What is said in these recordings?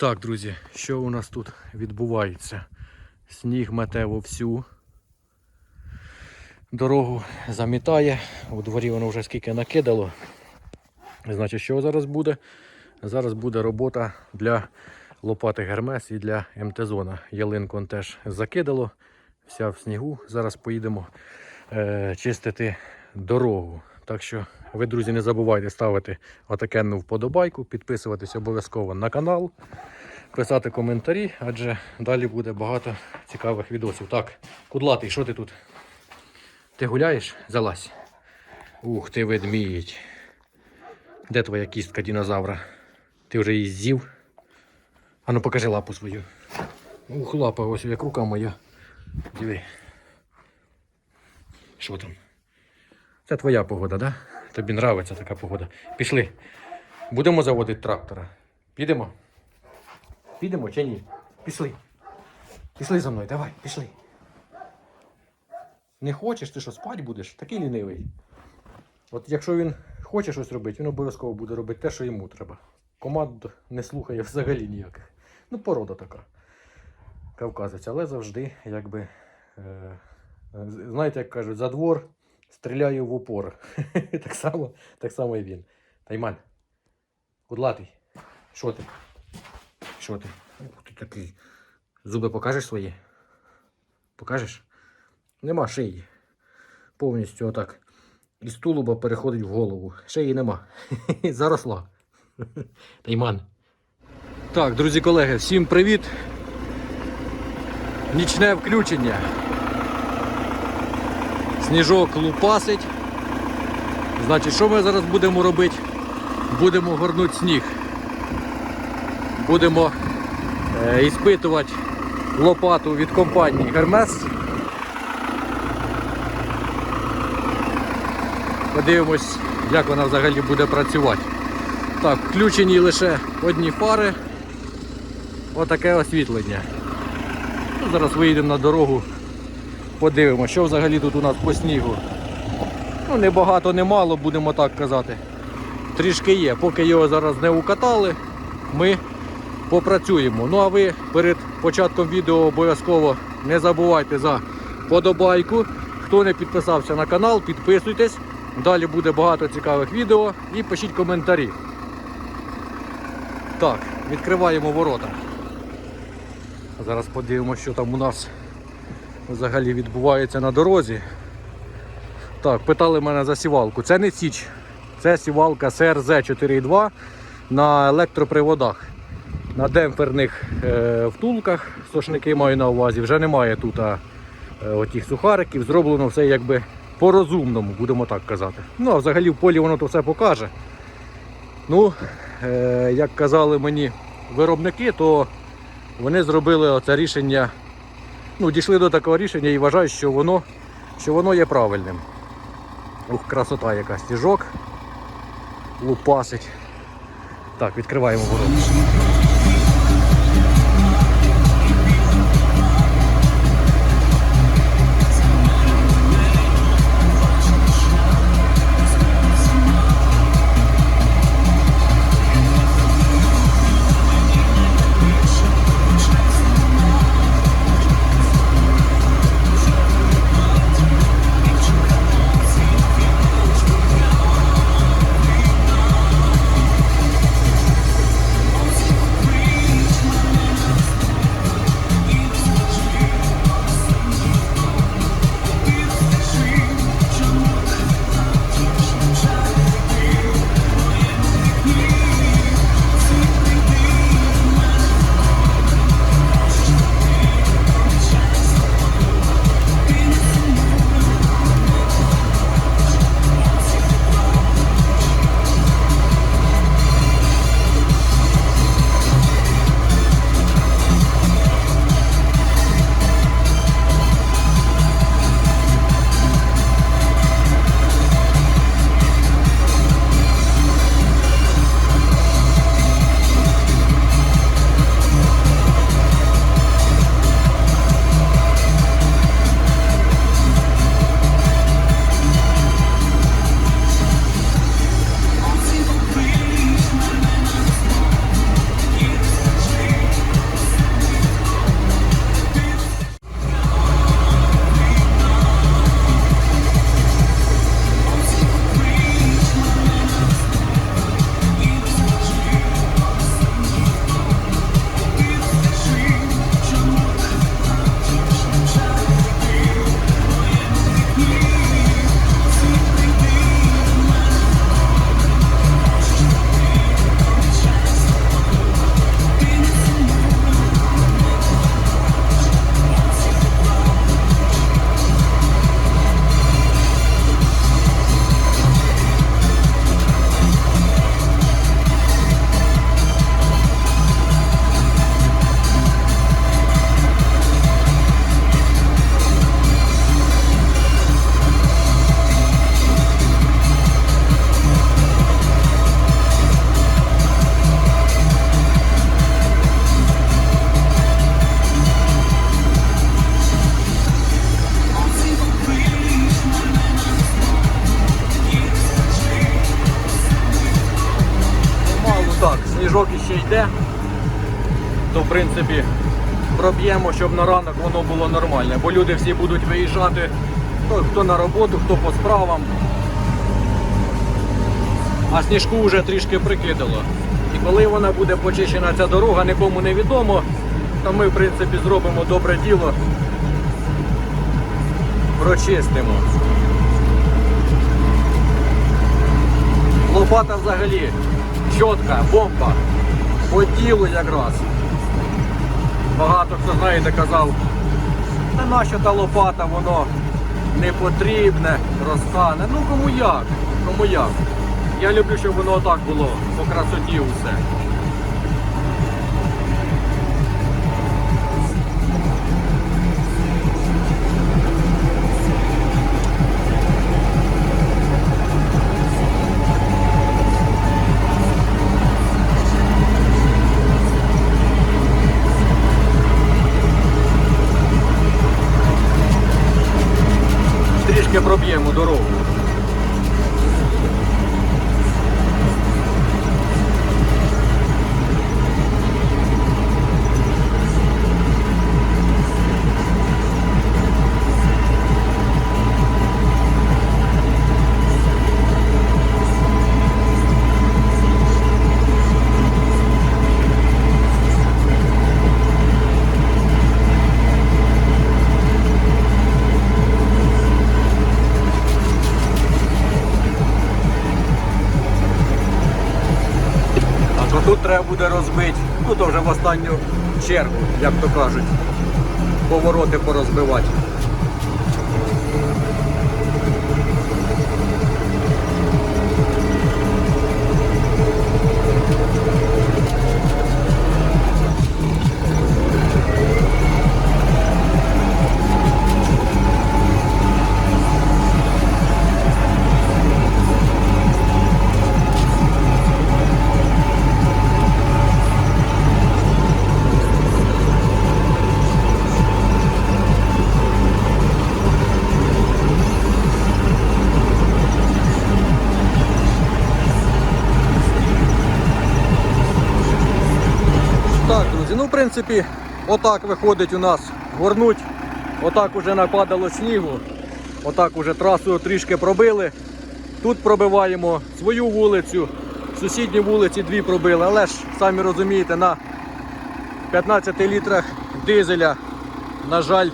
Так, друзі, що у нас тут відбувається? Сніг мете вовсю. Дорогу замітає. У дворі воно вже скільки накидало. Значить, що зараз буде? Зараз буде робота для лопати Гермес і для МТ-зона. Ялинку теж закидало, вся в снігу. Зараз поїдемо е, чистити дорогу. Так що ви, друзі, не забувайте ставити отакенну вподобайку, підписуватись обов'язково на канал, писати коментарі, адже далі буде багато цікавих відосів. Так, кудлатий, що ти тут? Ти гуляєш? Залазь. Ух ти, ведмідь. Де твоя кістка динозавра? Ти вже її з'їв? Ану покажи лапу свою. Ух, лапа, ось як рука моя. Диви. Що там? Це твоя погода, да? Тобі нравиться така погода. Пішли. Будемо заводити трактора. Підемо? Підемо чи ні? Пішли. Пішли за мною, давай, пішли. Не хочеш, ти що, спать будеш? Такий лінивий. От якщо він хоче щось робити, він обов'язково буде робити те, що йому треба. Команд не слухає взагалі ніяких. Ну, порода така. Кавказець, але завжди, якби. Е, знаєте, як кажуть, за двор стріляю в упор. так, само, так само і він. Тайман. Кудлатий. Що ти? Що ти? Ух ти такий. Зуби покажеш свої? Покажеш? Нема шиї. Повністю отак. Із тулуба переходить в голову. Шиї нема. Заросла. Тайман. Так, друзі колеги, всім привіт. Нічне включення. Сніжок лупасить. Значить, що ми зараз будемо робити? Будемо горнути сніг. Будемо е, іспитувати лопату від компанії Гермес. Подивимось, як вона взагалі буде працювати. Так, включені лише одні фари. Отаке освітлення. Ну, зараз виїдемо на дорогу, подивимося, що взагалі тут у нас по снігу. Ну, не багато, не мало, будемо так казати. Трішки є. Поки його зараз не укатали, ми попрацюємо. Ну а ви перед початком відео обов'язково не забувайте за подобайку. Хто не підписався на канал, підписуйтесь. Далі буде багато цікавих відео і пишіть коментарі. Так, відкриваємо ворота. Зараз подивимося, що там у нас взагалі відбувається на дорозі. Так, питали мене за сівалку. Це не Січ, це сівалка СРЗ 4.2 на електроприводах. На демпферних е, втулках, сошники маю на увазі, вже немає тут а, е, отих сухариків. Зроблено все якби по-розумному, будемо так казати. Ну, а взагалі в полі воно то все покаже. Ну, е, як казали мені виробники, то вони зробили оце рішення, ну, дійшли до такого рішення і вважаю, що воно, що воно є правильним. Ух, красота яка стіжок. Лупасить. Так, відкриваємо ворота. То в принципі проб'ємо, щоб на ранок воно було нормальне. Бо люди всі будуть виїжджати, хто, хто на роботу, хто по справам. А сніжку вже трішки прикидало. І коли вона буде почищена ця дорога, нікому не відомо, то ми в принципі зробимо добре діло. Прочистимо. Лопата взагалі чітка, бомба. По ділу якраз. Багато хто знаєте казав, та наша та лопата, воно не потрібне, розтане. Ну кому як? Кому як? Я люблю, щоб воно отак було по красоті усе. Буде розбити, ну то вже в останню чергу, як то кажуть, повороти порозбивати. Принципі, отак виходить у нас горнуть. Отак уже нападало снігу. Отак уже трасу трішки пробили. Тут пробиваємо свою вулицю, сусідні вулиці дві пробили, але ж самі розумієте, на 15 літрах дизеля, на жаль,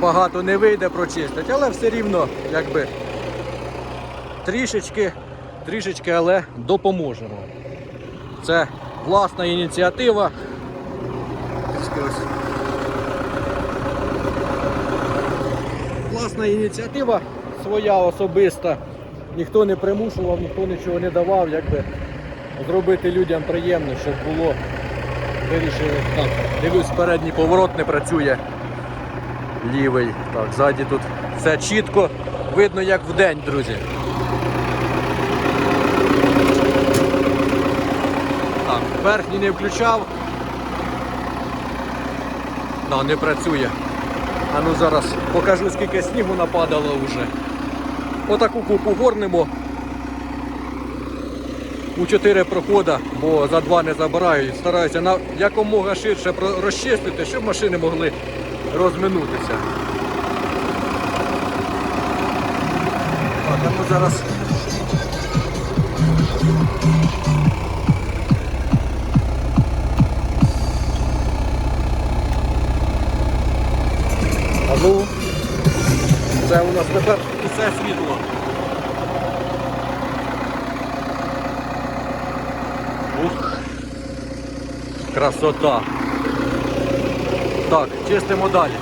багато не вийде прочистити, але все рівно, якби трішечки, трішечки, але допоможемо. Це власна ініціатива. Ось. Власна ініціатива своя особиста. Ніхто не примушував, ніхто нічого не давав, якби зробити людям приємно, щоб було. Вирішили. Так, дивлюсь, передній поворот не працює. Лівий. Так, ззаді тут все чітко. Видно як в день, друзі. Так, верхній не включав. Да, не працює. А ну зараз покажу скільки снігу нападало вже. Отаку купу горнемо. У чотири прохода, бо за два не забираю. Стараюся на якомога ширше розчистити, щоб машини могли розминутися. Так, а ну зараз ну, це у нас тепер усе світло. Ух, красота. Так, чистимо далі.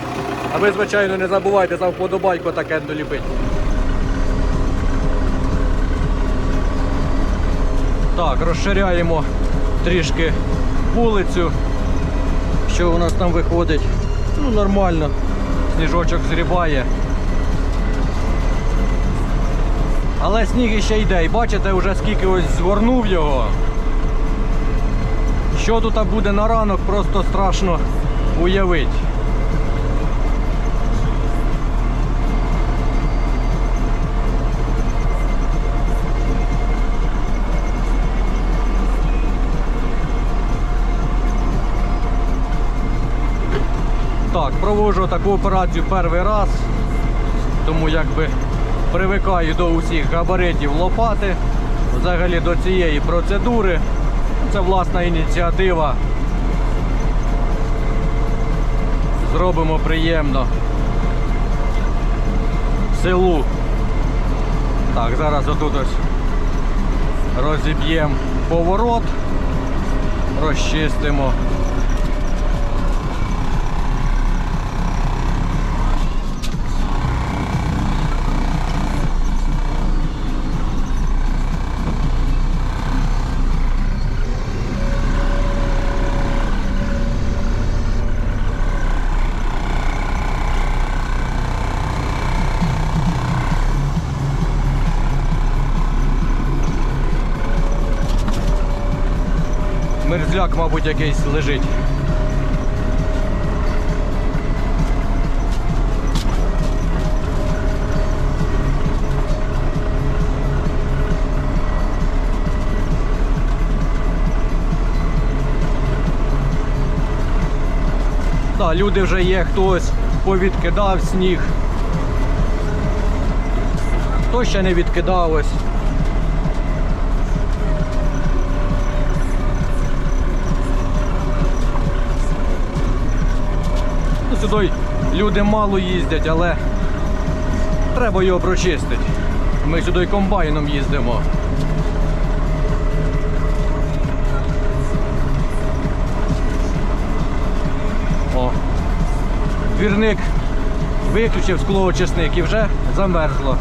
А ви, звичайно, не забувайте за вподобайку таке доліпити. Так, розширяємо трішки вулицю. Що у нас там виходить? Ну, нормально. Сніжочок зрібає. Але сніг іще йде. І бачите, вже скільки ось згорнув його. Що тут буде на ранок, просто страшно уявити. Так, проводжу таку операцію перший раз, тому якби привикаю до усіх габаритів лопати, взагалі до цієї процедури. Це власна ініціатива. Зробимо приємно селу. Так, зараз отут ось розіб'ємо поворот, розчистимо. Мерзляк, мабуть, якийсь лежить. Так, люди вже є, хтось повідкидав сніг. Хто ще не відкидав ось. Сюди люди мало їздять, але треба його прочистити. Ми сюди комбайном їздимо. О. Двірник виключив склоочисник і вже замерзло.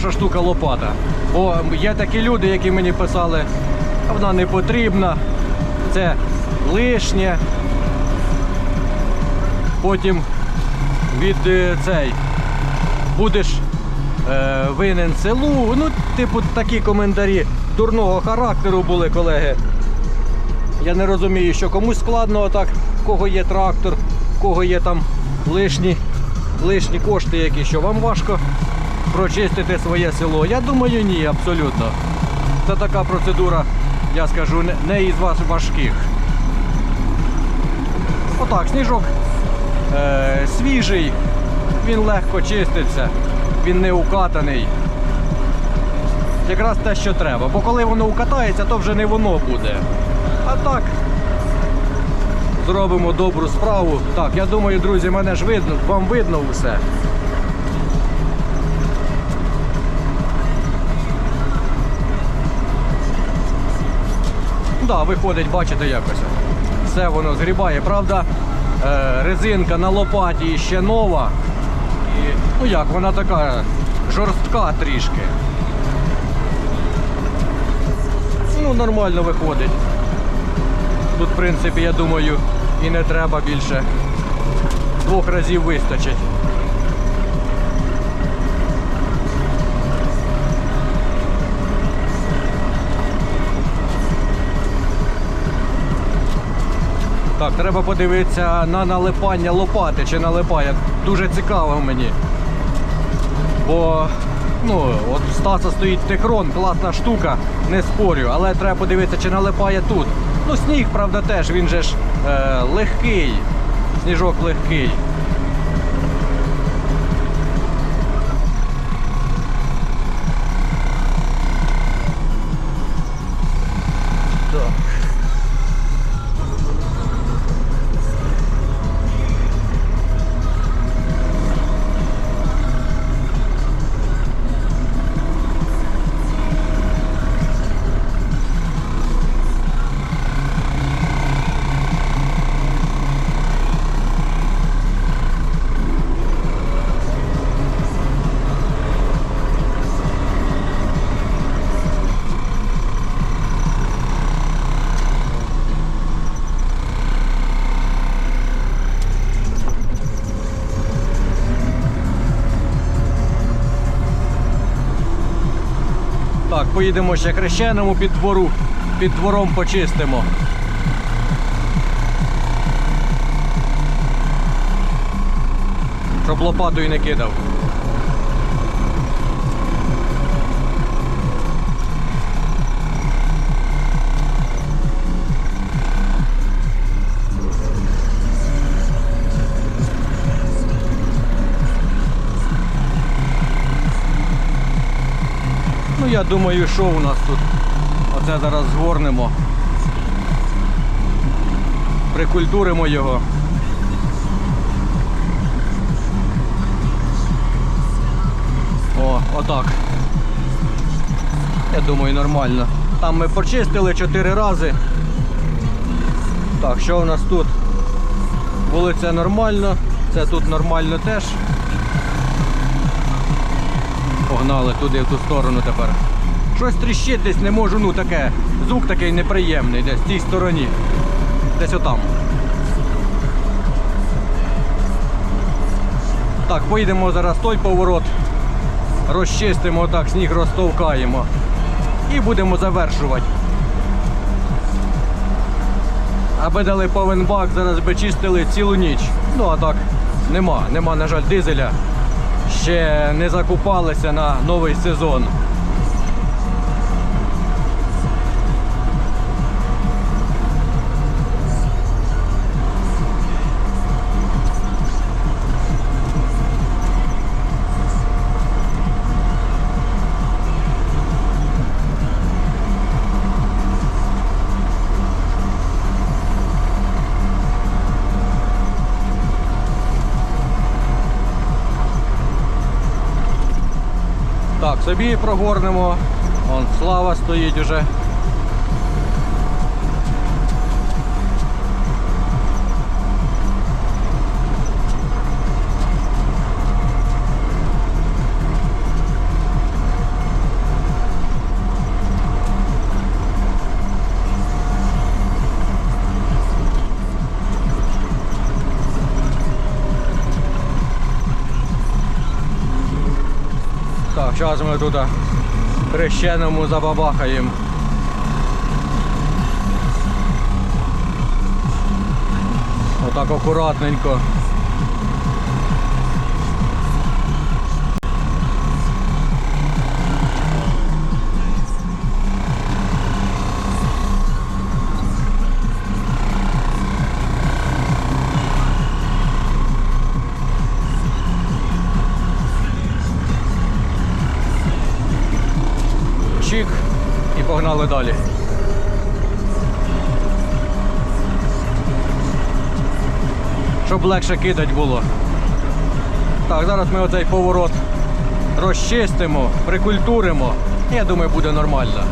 Хороша штука лопата. Бо є такі люди, які мені писали, вона не потрібна, це лишнє. Потім від е, цей будеш е, винен селу. Ну, типу, такі коментарі дурного характеру були, колеги. Я не розумію, що комусь складно отак, в кого є трактор, в кого є там лишні, лишні кошти які, що вам важко прочистити своє село. Я думаю, ні, абсолютно. Це така процедура, я скажу, не- із вас важких. Отак, сніжок е, свіжий, він легко чиститься, він не укатаний. Якраз те, що треба. Бо коли воно укатається, то вже не воно буде. А так, зробимо добру справу. Так, я думаю, друзі, мене ж видно, вам видно все. Да, виходить, бачите якось. Все воно згрібає. Правда, е, резинка на лопаті ще нова. І, ну як, вона така жорстка трішки. Ну, нормально виходить. Тут, в принципі, я думаю, і не треба більше. Двох разів вистачить. Так, треба подивитися на налипання лопати чи налипає. Дуже цікаво мені. Бо ну, от в Стаса стоїть техрон, класна штука, не спорю, але треба подивитися, чи налипає тут. Ну, сніг, правда, теж, він же ж е, легкий. Сніжок легкий. Так. Підемо ще хрещеному під двору, під двором почистимо. Щоб лопату лопатою не кидав. Я думаю, що у нас тут? Оце зараз згорнемо. Прикультуримо його. О, отак. Я думаю, нормально. Там ми почистили 4 рази. Так, що у нас тут? Вулиця нормально, це тут нормально теж. Погнали туди в ту сторону тепер. Щось тріщить десь не можу, ну таке. Звук такий неприємний, десь в тій стороні. Десь отам. Так, поїдемо зараз той поворот. Розчистимо так, сніг розтовкаємо. І будемо завершувати. Аби дали повен бак, зараз би чистили цілу ніч. Ну а так, нема, нема, на жаль, дизеля. Ще не закупалися на новий сезон. Собі прогорнемо. Вон слава стоїть уже. Зараз ми тут хрещеному забабахаємо. Отак акуратненько. Далі. Щоб легше кидати було. Так, зараз ми оцей поворот розчистимо, прикультуримо. Я думаю, буде нормально.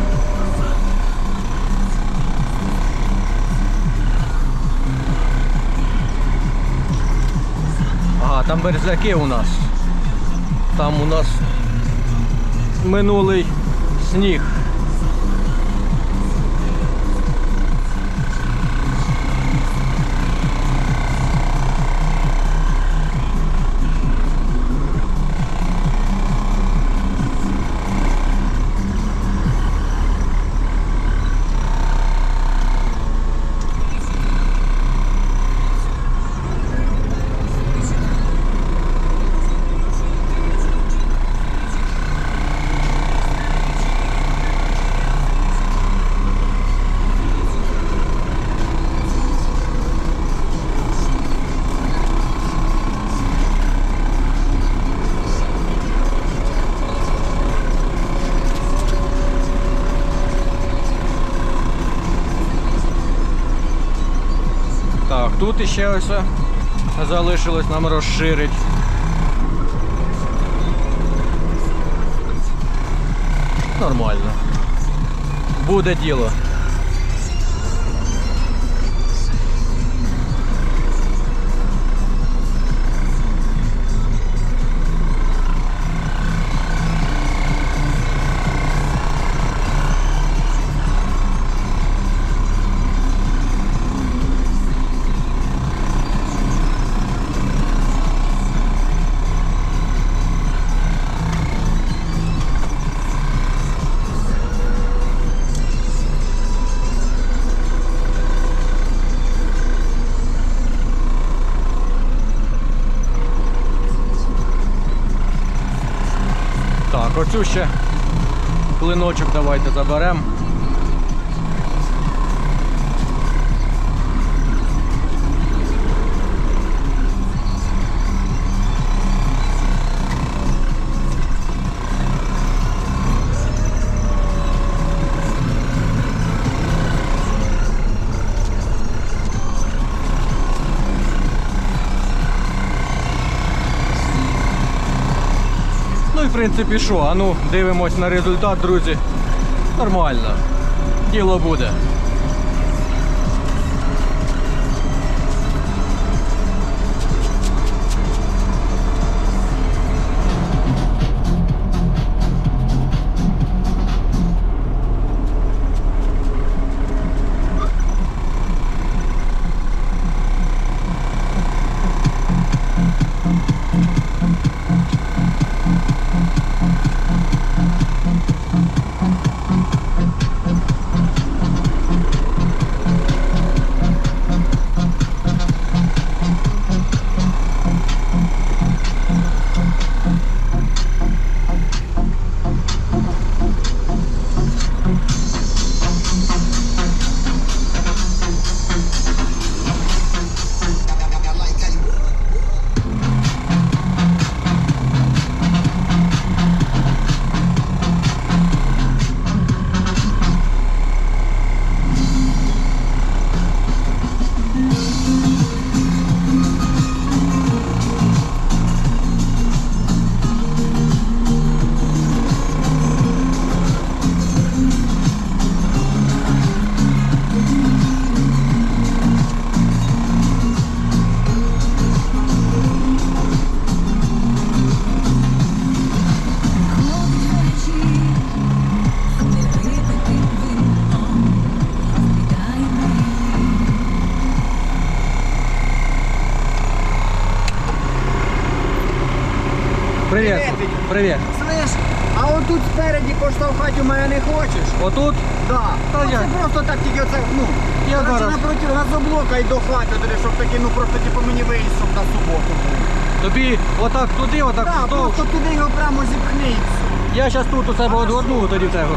Ага, там березляки у нас. Там у нас минулий сніг. Тут іще ось залишилось нам розширить. Нормально. Буде діло. Оцю ще клиночок давайте заберемо. Принципі що, а ну дивимось на результат, друзі. Нормально. Діло буде. Привіт. Слиш, а отут спереді поштовхати у мене не хочеш? Отут Да. Та Ну, я- Це просто так тільки оце, ну, Я коротше, зараз- напроти газоблока і до хати, туди, щоб таки, ну просто типу мені виїзд, щоб на суботу був. тобі отак туди, отак Так, вздовж. просто туди його прямо зіпхни. і все. Я зараз тут у себе одгорну, тоді в тебе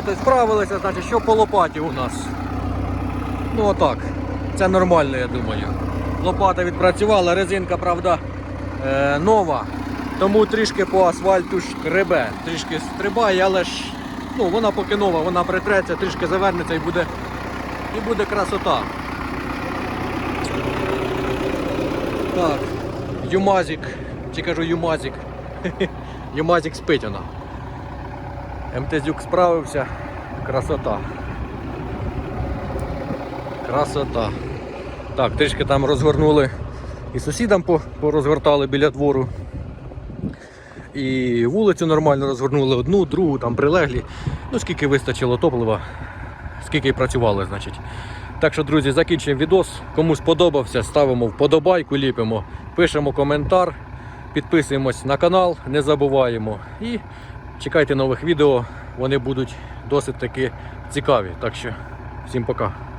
з роботою справилися, значить, що по лопаті у нас. Ну отак. Це нормально, я думаю. Лопата відпрацювала, резинка, правда, е, нова. Тому трішки по асфальту шкребе, трішки стрибає, але ж ну, вона поки нова, вона притреться, трішки завернеться і буде, і буде красота. Так, Юмазик, чи кажу Юмазик. Юмазик спить вона. МТЗюк справився. Красота. Красота. Так, трішки там розгорнули і сусідам порозгортали біля двору. І вулицю нормально розгорнули, одну, другу, там прилеглі. Ну, скільки вистачило топлива, скільки й працювали, значить. Так що, друзі, закінчуємо відос. Кому сподобався, ставимо вподобайку, ліпимо, пишемо коментар, підписуємось на канал, не забуваємо. І чекайте нових відео, вони будуть досить таки цікаві. Так що, всім пока.